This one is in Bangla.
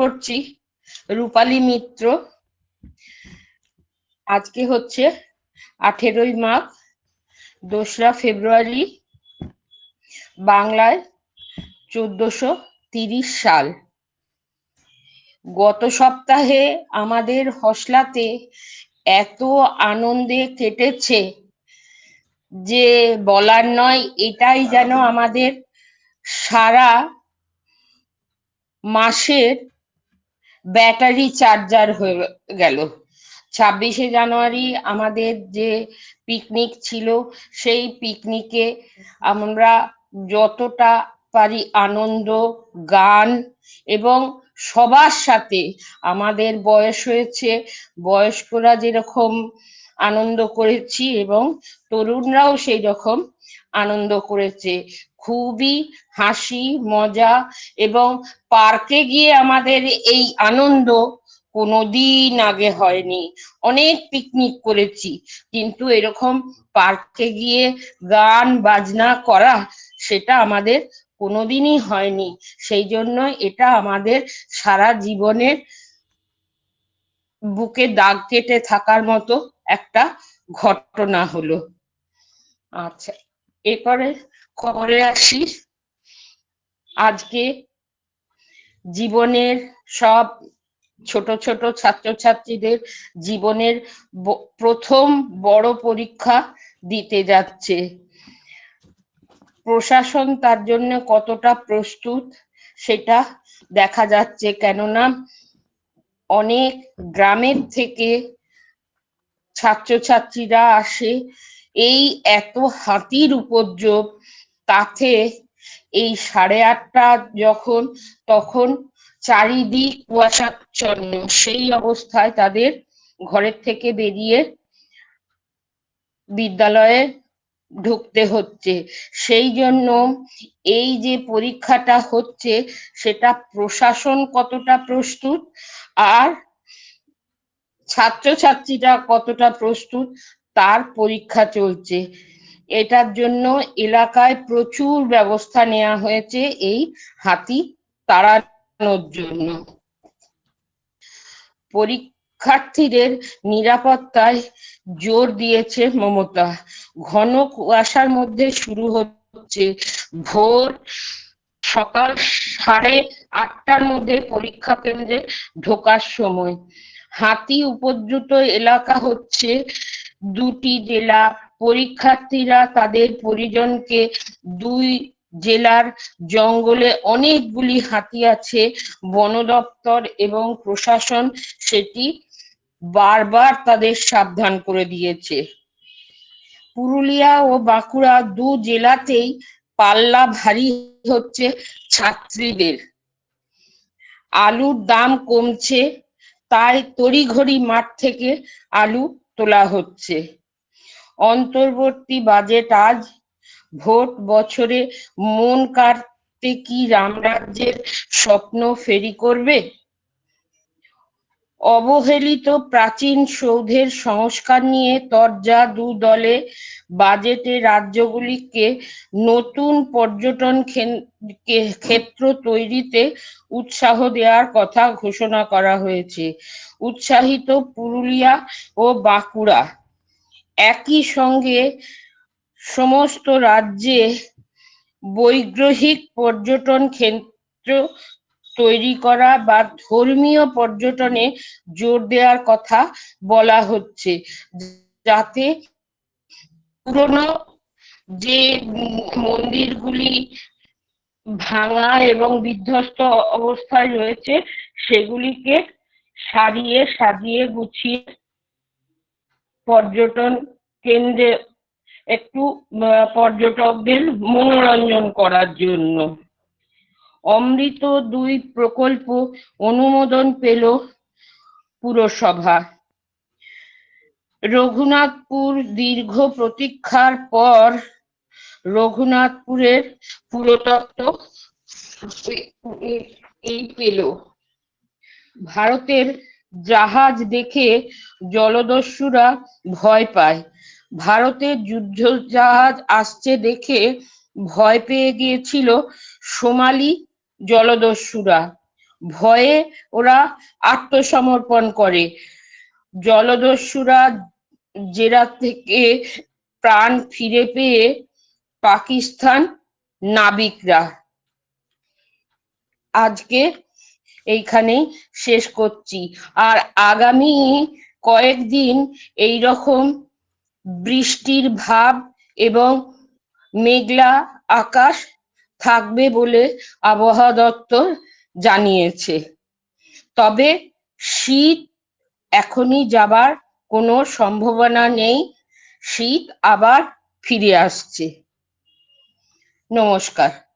পড়ছি রূপালী মিত্র। আজকে হচ্ছে আঠেরোই মাঘ, দোসরা ফেব্রুয়ারি, বাংলায় চোদ্দশো তিরিশ সাল। গত সপ্তাহে আমাদের হসলাতে এত আনন্দে কেটেছে যে বলার নয়, এটাই যেন আমাদের সারা মাসের ব্যাটারি চার্জার হয়ে গেল। ছাব্বিশে জানুয়ারি আমাদের যে পিকনিক ছিল, সেই পিকনিকে আমরা যতটা পারি আনন্দ, গান এবং সবার সাথে, আমাদের বয়স হয়েছে, বয়স্করা যেরকম আনন্দ করেছি এবং তরুণরাও সেই রকম আনন্দ করেছে। খুবই হাসি, মজা এবং পার্কে গিয়ে আমাদের এই আনন্দ কোনোদিন আগে হয়নি। অনেক পিকনিক করেছি, কিন্তু এরকম পার্কে গিয়ে গান, বাজনা করা সেটা আমাদের কোনোদিনই হয়নি। সেই জন্য এটা আমাদের সারা জীবনের বুকে দাগ কেটে থাকার মতো একটা ঘটনা হলো। আচ্ছা এরপরে খবরে আসি। আজকে জীবনের সব ছোট ছোট ছাত্রছাত্রীদের জীবনের প্রথম বড় পরীক্ষা দিতে যাচ্ছে। প্রশাসন তার জন্য কতটা প্রস্তুত সেটা দেখা যাচ্ছে। কেননা অনেক গ্রামের থেকে ছাত্রছাত্রীরা আসে, এই এত হাতির উপদ্রব, তাতে এই সাড়ে আটটা যখন, তখন চারিদিক কুয়াশাচ্ছন্ন। সেই অবস্থায় তাদের ঘরের থেকে বেরিয়ে বিদ্যালয়ে ঢুকতে হচ্ছে। সেই জন্য এই যে পরীক্ষাটা হচ্ছে, সেটা প্রশাসন কতটা প্রস্তুত, আর ছাত্রছাত্রীরা কতটা প্রস্তুত? তার পরীক্ষা চলছে। এটার জন্য এলাকায় প্রচুর ব্যবস্থা নেওয়া হয়েছে এই হাতি তাড়ানোর জন্য। পরীক্ষার্থীদের নিরাপত্তায় জোর দিয়েছে মমতা। ঘন কুয়াশার মধ্যে শুরু হচ্ছে ভোর সকাল সাড়ে আটটার মধ্যে পরীক্ষা কেন্দ্রে ঢোকার সময়। হাতি উপদ্রুত এলাকা হচ্ছে দুটি জেলা। পরীক্ষার্থীরা তাদের পরিজনকে দুই জেলার জঙ্গলে অনেকগুলি হাতি আছে, বন দপ্তর এবং প্রশাসন সেটি বারবার তাদের সাবধান করে দিয়েছে। পুরুলিয়া ও বাঁকুড়া দু জেলাতেই পাল্লা ভারী হচ্ছে ছাত্রীদের। আলুর দাম কমছে তাই তড়িঘড়ি মাঠ থেকে আলু তোলা হচ্ছে। অন্তর্বর্তী বাজেট আজ, ভোট বছরে মন কাটতে কি রামরাজ্যের স্বপ্ন ফেরি করবে? অবহেলিত প্রাচীন সৌধের সংস্কার নিয়ে তরজা দু দলে বাজেটে রাজ্যগুলিকে নতুন পর্যটন ক্ষেত্র তৈরিতে উৎসাহ দেওয়ার কথা ঘোষণা করা হয়েছে। উৎসাহিত পুরুলিয়া ও বাঁকুড়া একই সঙ্গে সমস্ত রাজ্যে বৈগ্রহিক পর্যটন ক্ষেত্র তৈরি করা বা ধর্মীয় পর্যটনে জোর দেওয়ার কথা বলা হচ্ছে। যাতে পুরনো যে মন্দিরগুলি ভাঙা এবং বিধ্বস্ত অবস্থায় রয়েছে, সেগুলিকে সারিয়ে সাজিয়ে গুছিয়ে পর্যটন কেন্দ্রে একটু পর্যটকদের মনোরঞ্জন করার জন্য। অমৃত দুই প্রকল্প অনুমোদন পেল পুরসভা। রঘুনাথপুর দীর্ঘ প্রতীক্ষার পর রঘুনাথপুরের পুরতত্ত্ব এই পেল। ভারতের জাহাজ দেখে জলদস্যুরা ভয় পায়। ভারতের যুদ্ধ জাহাজ আসছে দেখে ভয় পেয়ে গিয়েছিল সোমালি জলদস্যুরা। ভয়ে ওরা আত্মসমর্পণ করে। জলদস্যুরা জেরা থেকে প্রাণ ফিরে পেয়ে পাকিস্তান নাবিকরা। আজকে এইখানেই শেষ করছি। আর আগামী কয়েকদিন এই রকম বৃষ্টির ভাব এবং মেঘলা আকাশ থাকবে বলে আবহাওয়া দপ্তর জানিয়েছে। তবে শীত এখনই যাবার কোনো সম্ভাবনা নেই, শীত আবার ফিরে আসছে। নমস্কার।